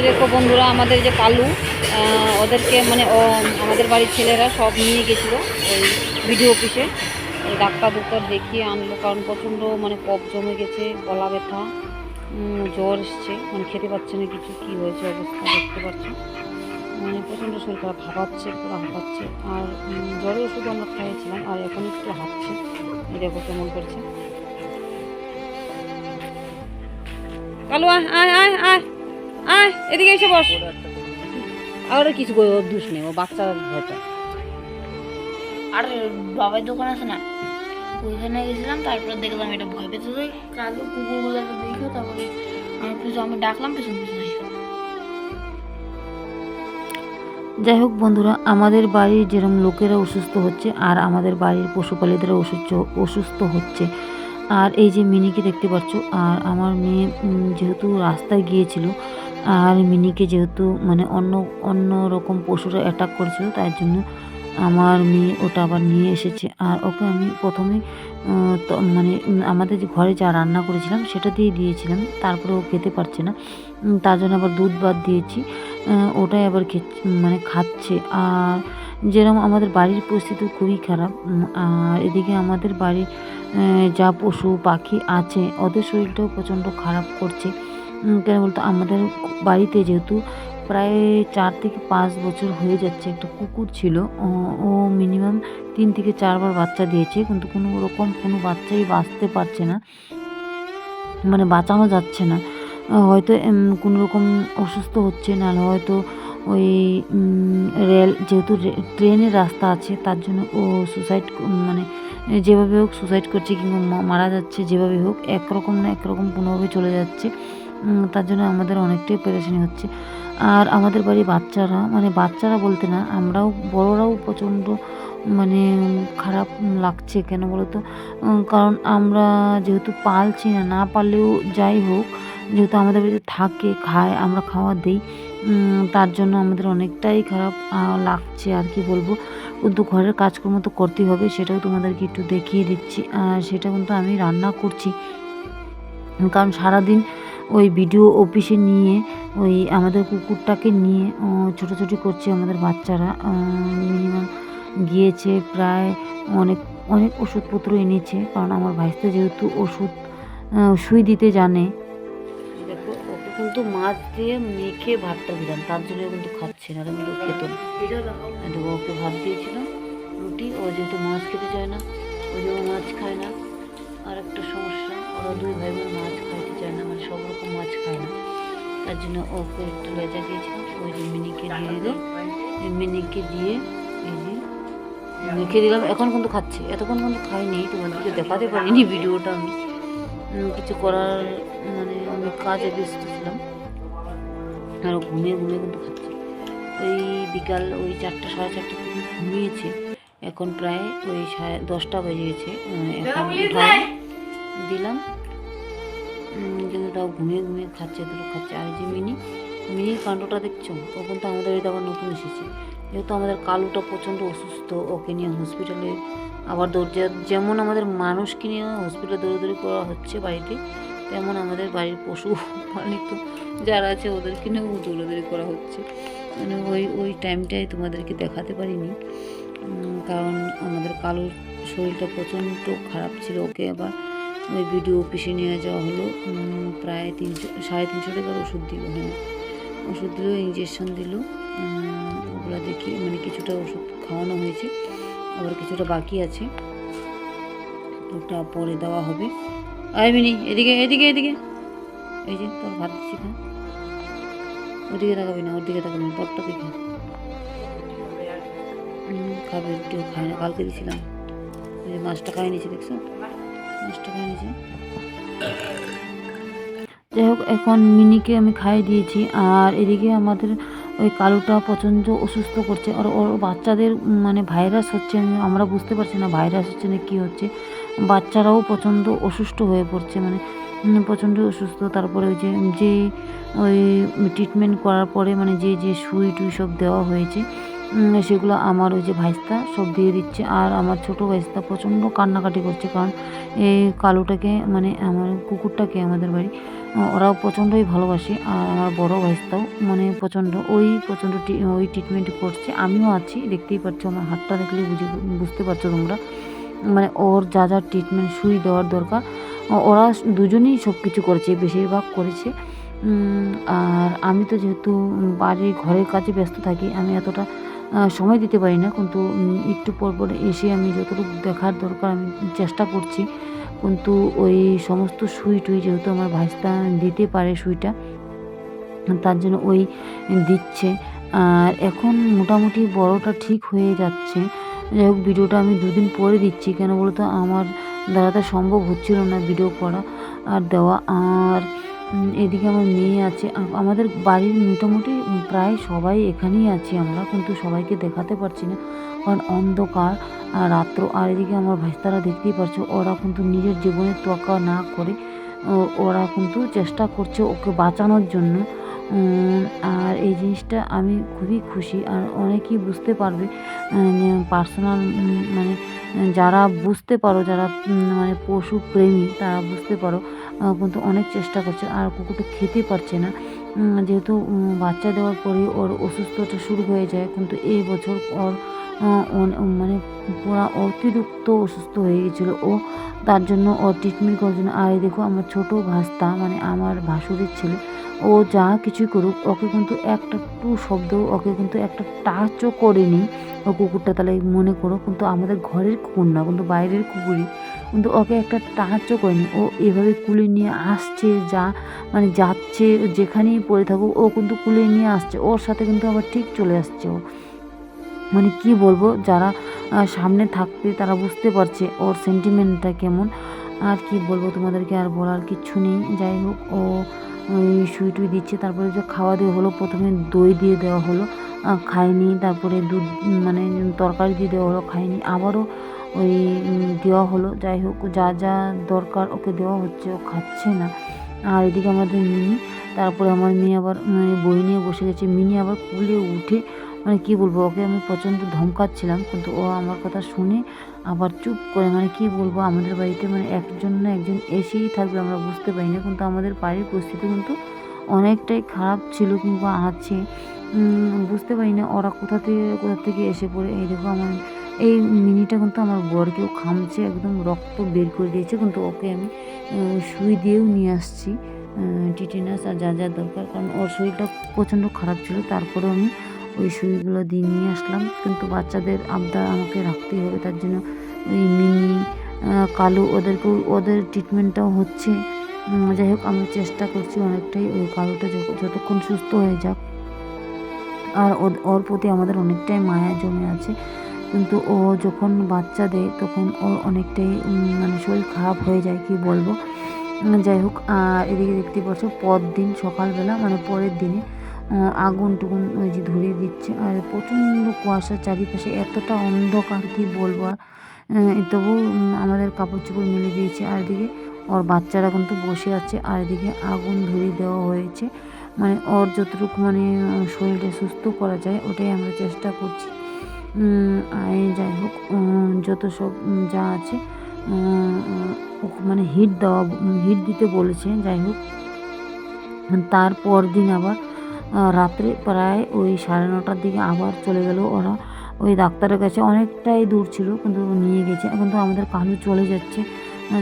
এই দেখো বন্ধুরা, আমাদের যে কালু ওদেরকে মানে আমাদের বাড়ির ছেলেরা সব নিয়ে গেছিল ওই বিডিও অফিসে ডাক্তার ডাক্তার দেখিয়ে আনলো, কারণ প্রচণ্ড মানে কফ জমে গেছে, গলা ব্যথা জ্বর এসছে মানে খেতে পাচ্ছে না কিছু, কী হয়েছে অবস্থা দেখতে পাচ্ছ। মানে প্রচণ্ড শরীর খারাপ, হাঁপাচ্ছে, পুরো হাঁপাচ্ছে। আর জ্বরের ওষুধ আমরা খাইয়েছিলাম, আর এখন একটু হাঁপছে দেখো কেমন করছে। কালু আয় আয় আয় আয়। আয় এদিকে এসে বস। আর কিছু করে ওর দুষ নেই ও বাচ্চা আর বাবার দোকান আছে না? ওইখানে গেছিলাম তারপর দেখলাম এটা ভয় পেতে কালো কুকুরগুলোকে দেখো তারপরে আমার পিছু আমি ডাকলাম পেছন যাই হোক বন্ধুরা আমাদের বাড়ির যেরকম লোকেরা অসুস্থ হচ্ছে আর আমাদের বাড়ির পশুপালিতরা অসুস্থ অসুস্থ হচ্ছে। আর এই যে মিনিকে দেখতে পাচ্ছ আর আমার মেয়ে যেহেতু রাস্তায় গিয়েছিল আর মিনিকে যেহেতু মানে অন্য অন্য রকম পশুরা অ্যাটাক করেছিল, তার জন্য আমার মেয়ে ওটা আবার নিয়ে এসেছে। আর ওকে আমি প্রথমে মানে আমাদের যে ঘরে যা রান্না করেছিলাম সেটা দিয়ে দিয়েছিলাম, তারপরে ও খেতে পারছে না। তার জন্য আবার দুধ বাদ দিয়েছি ওটাই আবার মানে খাচ্ছে। আর যেরকম আমাদের বাড়ির পরিস্থিতি খুবই খারাপ আর এদিকে আমাদের বাড়ির যা পশু পাখি আছে, ওদের শরীরটাও প্রচণ্ড খারাপ করছে। কেন বলতো? আমাদের বাড়িতে যেহেতু প্রায় চার থেকে পাঁচ বছর হয়ে যাচ্ছে, একটা কুকুর ছিল। ও- মিনিমাম তিন থেকে চারবার বাচ্চা দিয়েছে, কিন্তু কোনো রকম কোনো বাচ্চাই বাঁচতে পারছে না। মানে বাঁচানো যাচ্ছে না। হয়তো কোনো রকম অসুস্থ হচ্ছে নাহলে হয়তো ওই রেল, যেহেতু ট্রেনের রাস্তা আছে, তার জন্য ও সুসাইড মানে যেভাবে হোক সুসাইড করছে কিংবা মারা যাচ্ছে যেভাবে হোক, একরকম না একরকম কোনোভাবে চলে যাচ্ছে। তার জন্য আমাদের অনেকটাই পেরেশানি হচ্ছে। আর আমাদের বাড়ি বাচ্চারা মানে বাচ্চারা বলতে না, আমরাও, বড়রাও প্রচণ্ড মানে খারাপ লাগছে কেন বলো তো কারণ আমরা যেহেতু পালছি না না পারলেও যাই হোক, যেহেতু আমাদের বাড়িতে থাকে, খায়, আমরা খাওয়া দিই তার জন্য আমাদের অনেকটাই খারাপ লাগছে আর কি বলব? কিন্তু ঘরের কাজকর্ম তো করতেই হবে, সেটাও তোমাদেরকে একটু দেখিয়ে দিচ্ছি। আর সেটা কিন্তু আমি রান্না করছি। কারণ সারাদিন ওই ভিডিও অফিসে নিয়ে, ওই আমাদের কুকুরটাকে নিয়ে ছোটাছুটি করছে আমাদের বাচ্চারা। মিনিমাম গিয়েছে প্রায় অনেক অনেক ওষুধপত্র এনেছে, কারণ আমার ভাইস্তে যেহেতু ওষুধ সুই দিতে জানে। কিন্তু মাছ দিয়ে মেখে ভাতটা দিলাম, তার জন্য কিন্তু খাচ্ছে না কিন্তু খেত না। ওকে ভাত দিয়েছিলাম, রুটি, ও যেহেতু মাছ খেতে চায় না ওই যে মাছ খায় না। আর একটা সমস্যা ওরা দুই ভাই বোন মাছ খাইতে চায় না মানে সব রকম মাছ খায় না। তার জন্য ওকে একটু লেজা দিয়েছিলাম ওই যে মিনিকে দিয়ে দিল মিনিকে দিয়ে এই যে মেখে দিলাম। এখন কিন্তু খাচ্ছে। এতক্ষণ কিন্তু খাইনি তোমাদেরকে দেখাতে পারিনি ভিডিওটা আমি। কিছু করার মানে আমি কাজে ব্যস্ত ছিলাম। আর ঘুমিয়ে ঘুমিয়ে কিন্তু খাচ্ছে। ওই বিকাল ওই চারটা সাড়ে চারটা ঘুমিয়েছে। এখন প্রায় ওই সাড়ে দশটা বেজে গেছে। এখন দিলাম। কিন্তু তাও ঘুমিয়ে ঘুমিয়ে খাচ্ছে দুটো খাচ্ছে। আর যে মিনি, মিনির কাণ্ডটা দেখছ? ও কিন্তু আমাদের বাড়িতে আবার নতুন এসেছে। যেহেতু আমাদের কালুটা প্রচণ্ড অসুস্থ, ওকে নিয়ে হসপিটালে আবার দৌড় যেমন আমাদের মানুষকে নিয়ে হসপিটালে দৌড়াদৌড়ি করা হচ্ছে বাড়িতে, তেমন আমাদের বাড়ির পশু পালিত যারা আছে, ওদেরকে নিয়েও দৌড়াদৌড়ি করা হচ্ছে। মানে ওই ওই টাইমটাই তোমাদেরকে দেখাতে পারিনি। কারণ আমাদের কালুর শরীরটা প্রচণ্ড খারাপ ছিল ওকে আবার ওই ভিডিও অফিসে নিয়ে যাওয়া হলো। প্রায় তিনশো সাড়ে তিনশো টাকার ওষুধ দিল হ্যাঁ। ওষুধ দিল ইঞ্জেকশন দিল। ওগুলো দেখি মানে কিছুটা ওষুধ খাওয়ানো হয়েছে। আবার কিছুটা বাকি আছে। ওটা পরে দেওয়া হবে। আয় মিনি এদিকে এদিকে এদিকে। এই যে তোর ভাত দিচ্ছি খা। ওদিকে তাকাবি না ওর দিকে তাকাবি না দিকে হুম, খাবে রুটিও খায় না কালকে দিয়েছিলাম মাছটা খাই নিয়েছে দেখছ? যাই হোক, এখন মিনিকে আমি খাইয়ে দিয়েছি। আর এদিকে আমাদের ওই কালুটা প্রচণ্ড অসুস্থ করছে। আর ওর বাচ্চাদের মানে ভাইরাস হচ্ছে আমরা বুঝতে পারছি না ভাইরাস হচ্ছে না কী হচ্ছে। বাচ্চারাও প্রচণ্ড অসুস্থ হয়ে পড়ছে মানে প্রচণ্ড অসুস্থ। তারপরে ওই যে যে ওই ট্রিটমেন্ট করার পরে মানে যে যে সুই টুই সব দেওয়া হয়েছে সেগুলো আমার ওই যে ভাইস্তা সব দিয়ে দিচ্ছে। আর আমার ছোট ভাইস্তা প্রচণ্ড কান্নাকাটি করছে, কারণ এই কালোটাকে মানে আমার কুকুরটাকে আমাদের বাড়ি, ওরাও প্রচণ্ডই ভালোবাসে, আর আমার বড় ভাইস্তাও মানে প্রচণ্ড, ওই প্রচণ্ড ওই ট্রিটমেন্ট করছে। আমিও আছি, দেখতেই পাচ্ছ, আমার হাতটা দেখলে বুঝে, বুঝতে পারছ তোমরা। মানে ওর যা যা ট্রিটমেন্ট সুই দেওয়ার দরকার, ওরা দুজনেই সব কিছু করেছে, বেশিরভাগ করেছে। আর আমি তো যেহেতু বাড়ির ঘরের কাজে ব্যস্ত থাকি, আমি এতটা সময় দিতে পারি না, কিন্তু একটু পর পর এসে আমি যতটুকু দেখার দরকার আমি চেষ্টা করছি। কিন্তু ওই সমস্ত সুই টুই যেহেতু আমার ভাইস্তা দিতে পারে সুইটা, তার জন্য ওই দিচ্ছে। আর এখন মোটামুটি বড়টা ঠিক হয়ে যাচ্ছে। যাই হোক, ভিডিওটা আমি দুদিন পরে দিচ্ছি, কেন বলতো? আমার দ্বারা তো সম্ভব হচ্ছিল না ভিডিও করা আর দেওয়া। আর এদিকে আমার মেয়ে আছে। আমাদের বাড়ির মোটামুটি প্রায় সবাই এখানেই আছি আমরা, কিন্তু সবাইকে দেখাতে পারছি না। কারণ অন্ধকার আর রাত্র। আর এদিকে আমার ভাইস্তারা দেখতেই পারছ, ওরা কিন্তু নিজের জীবনের তোয়াক্কা না করে ওরা কিন্তু চেষ্টা করছে ওকে বাঁচানোর জন্য। আর এই জিনিসটা আমি খুবই খুশি, আর অনেকেই বুঝতে পারবে পার্সোনাল মানে যারা বুঝতে পারো, যারা মানে পশু প্রেমী, তারা বুঝতে পারো কিন্তু অনেক চেষ্টা করছে, আর কুকুরটা খেতে পারছে না। যেহেতু বাচ্চা দেওয়ার পরে ওর অসুস্থতা শুরু হয়ে যায়, কিন্তু এই বছর ওর মানে পুরা অতিরিক্ত অসুস্থ হয়ে গেছিল। ও তার জন্য ও ট্রিটমেন্ট করার জন্য, আর দেখো আমার ছোট ভাস্তা মানে আমার ভাসুরের ছেলে, ও যা কিছুই করুক, ওকে কিন্তু একটা টু শব্দ, ওকে কিন্তু একটা টাচও করেনি। ও কুকুরটা তাহলে মনে করো কিন্তু আমাদের ঘরের কুকুর না, কিন্তু বাইরের কুকুরই। কিন্তু ওকে একটা টাচও করেনি। ও এভাবে কুলে নিয়ে আসছে, যা মানে যাচ্ছে, যেখানেই পড়ে থাকুক, ও কিন্তু কুলে নিয়ে আসছে। ওর সাথে কিন্তু আবার ঠিক চলে আসছে ও। মানে কি বলব, যারা সামনে থাকতে তারা বুঝতে পারছে ওর সেন্টিমেন্টটা কেমন। আর কি বলব তোমাদেরকে, আর বলার কিচ্ছু নেই। যাই হোক, ও সুই টুই দিচ্ছে। তারপরে যে খাওয়া দেওয়া হলো, প্রথমে দই দিয়ে দেওয়া হলো খায়নি। তারপরে দুধ মানে তরকারি দিয়ে দেওয়া হলো, খায়নি। আবারও ওই দেওয়া হলো। যাই হোক, যা যা দরকার ওকে দেওয়া হচ্ছে, ও খাচ্ছে না। আর এদিকে আমাদের মিনি তারপরে আমার মেয়ে আবার মানে বই নিয়ে বসে গেছে। মিনি আবার কুলে উঠে মানে কি বলব, ওকে আমি প্রচণ্ড ধমকাচ্ছিলাম, কিন্তু ও আমার কথা শুনে আবার চুপ করে মানে কি বলব, আমাদের বাড়িতে মানে একজন না একজন এসেই থাকবে, আমরা বুঝতে পারি না কিন্তু আমাদের বাড়ির পরিস্থিতি কিন্তু অনেকটাই খারাপ ছিল কিংবা আছে। বুঝতে পারি না ওরা কোথা থেকে কোথা থেকে এসে পড়ে। এই দেখো আমার এই মিনিটা কিন্তু আমার বরকেও খামছে, একদম রক্ত বের করে দিয়েছে, কিন্তু ওকে আমি সুই দিয়েও নিয়ে আসছি টিটেনাস আর যা যা দরকার, কারণ ওর শরীরটা প্রচণ্ড খারাপ ছিল, তারপরেও আমি ওই সুইগুলো দিয়ে নিয়ে আসলাম, কিন্তু বাচ্চাদের আবদার আমাকে রাখতেই হবে, তার জন্য ওই মিনি কালু ওদেরকেও, ওদের ট্রিটমেন্টটাও হচ্ছে যাই হোক, আমি চেষ্টা করছি অনেকটাই, ওই কালুটা যত- যতক্ষণ সুস্থ হয়ে যাক, আর ওর প্রতি আমাদের অনেকটাই মায়া জমে আছে কিন্তু ও যখন বাচ্চা দেয়, তখন ওর অনেকটাই মানে শরীর খারাপ হয়ে যায়, কি বলব? যাই হোক এদিকে দেখতে পাচ্ছ পর দিন সকালবেলা মানে পরের দিনে আগুন টুকুন ওই যে ধরিয়ে দিচ্ছে। আর প্রচণ্ড কুয়াশা চারিপাশে এতটা অন্ধকার, কি বলব? আর তবু আমাদের কাপড় চোপড় মেলে দিয়েছে। আর এদিকে ওর বাচ্চারা কিন্তু বসে আছে। আর এদিকে আগুন ধরিয়ে দেওয়া হয়েছে। মানে ওর যতটুকু মানে শরীরটা সুস্থ করা যায়, ওটাই আমরা চেষ্টা করছি। যাই হোক যত সব যা আছে মানে হিট দেওয়া হিট দিতে বলেছে, যাই হোক। তারপর দিন আবার রাত্রে প্রায় ওই সাড়ে নটার দিকে আবার চলে গেল ওরা। ওই ডাক্তারের কাছে অনেকটাই দূর ছিল, কিন্তু নিয়ে গেছে, কিন্তু আমাদের কালু চলে যাচ্ছে।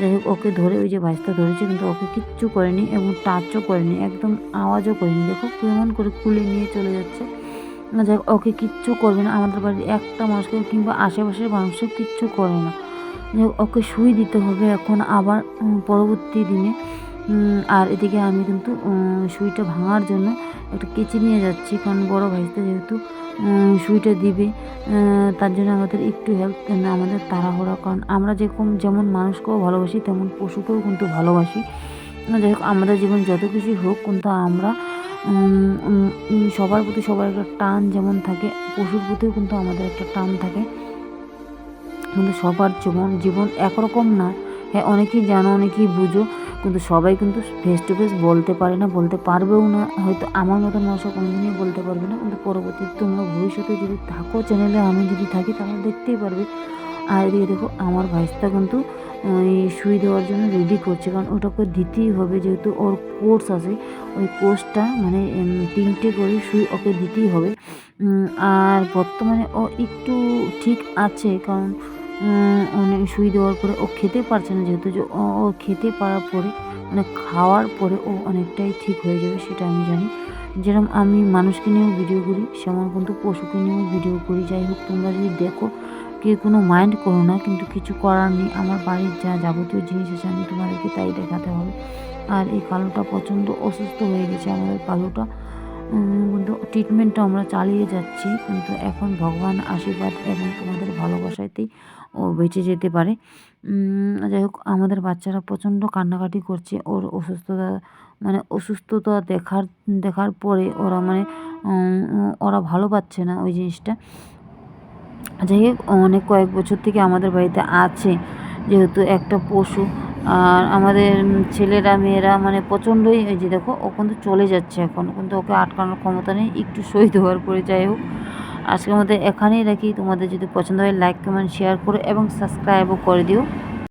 যাই হোক, ওকে ধরে, ওই যে ভাইসটা ধরেছে, কিন্তু ওকে কিচ্ছু করেনি এবং টাচও করেনি, একদম আওয়াজও করেনি। দেখো, কেমন করে কুলে নিয়ে চলে যাচ্ছে। যাই ওকে কিচ্ছু করবে না। আমাদের বাড়ির একটা মানুষকে কিংবা আশেপাশের মানুষও কিচ্ছু করে না। ওকে সুই দিতে হবে এখন আবার পরবর্তী দিনে। আর এদিকে আমি কিন্তু সুইটা ভাঙার জন্য একটা কেচি নিয়ে যাচ্ছি, কারণ বড় ভাইতে যেহেতু সুইটা দিবে তার জন্য আমাদের একটু হেল্প আমাদের তাড়াহুড়া। কারণ আমরা যেরকম, যেমন মানুষকেও ভালোবাসি, তেমন পশুকেও কিন্তু ভালোবাসি। যাই হোক আমাদের জীবন যত কিছুই হোক, কিন্তু আমরা সবার প্রতি সবার একটা টান যেমন থাকে, পশুর প্রতিও কিন্তু আমাদের একটা টান থাকে। কিন্তু সবার জীবন জীবন একরকম না। হ্যাঁ অনেকেই জানো, অনেকেই বুঝো, কিন্তু সবাই কিন্তু ফেস টু ফেস বলতে পারে না, বলতে পারবেও না। হয়তো আমার মতন মানুষও কোনোদিনই বলতে পারবে না, কিন্তু পরবর্তীতে তোমরা ভবিষ্যতে যদি থাকো চ্যানেলে আমি যদি থাকি, তাহলে দেখতেই পারবে। আর এদিকে দেখো, আমার ভাইসটা কিন্তু সুই দেওয়ার জন্য রেডি করছে। কারণ ওটাকে দিতেই হবে, যেহেতু ওর কোর্স আছে, ওই কোর্সটা মানে তিনটে করে সুই ওকে দিতেই হবে। আর বর্তমানে ও একটু ঠিক আছে, কারণ অনেক সুই দেওয়ার পরে ও খেতে পারছে না, যেহেতু যে ও খেতে পারার পরে মানে খাওয়ার পরে ও অনেকটাই ঠিক হয়ে যাবে, সেটা আমি জানি। যেরকম আমি মানুষকে নিয়েও ভিডিও করি, সেমন কিন্তু পশুকে নিয়েও ভিডিও করি। যাই হোক, তোমরা যদি দেখো কে কোনো মাইন্ড করো না, কিন্তু কিছু করার নেই। আমার বাড়ির যা যাবতীয় জিনিস আছে, আমি তোমাদেরকে তাই দেখাতে হবে। আর এই কালোটা প্রচণ্ড অসুস্থ হয়ে গেছে আমাদের কালোটা। কিন্তু ট্রিটমেন্টটা আমরা চালিয়ে যাচ্ছি, কিন্তু এখন ভগবান আশীর্বাদ এবং তোমাদের ভালোবাসাতেই ও বেঁচে যেতে পারে। যাই হোক, আমাদের বাচ্চারা প্রচণ্ড কান্নাকাটি করছে, ওর অসুস্থতা মানে অসুস্থতা দেখার দেখার পরে ওরা মানে ওরা ভালো পাচ্ছে না ওই জিনিসটা। যাই হোক, অনেক কয়েক বছর থেকে আমাদের বাড়িতে আছে যেহেতু একটা পশু। আর আমাদের ছেলেরা, মেয়েরা মানে প্রচণ্ডই এই যে দেখো, ও কিন্তু চলে যাচ্ছে এখন। কিন্তু ওকে আটকানোর ক্ষমতা নেই, একটু সই দেওয়ার পরে যাই হোক। আজকের মধ্যে এখানেই রাখি। তোমাদের যদি পছন্দ হয় লাইক কমেন্ট শেয়ার করো এবং সাবস্ক্রাইবও করে দিও।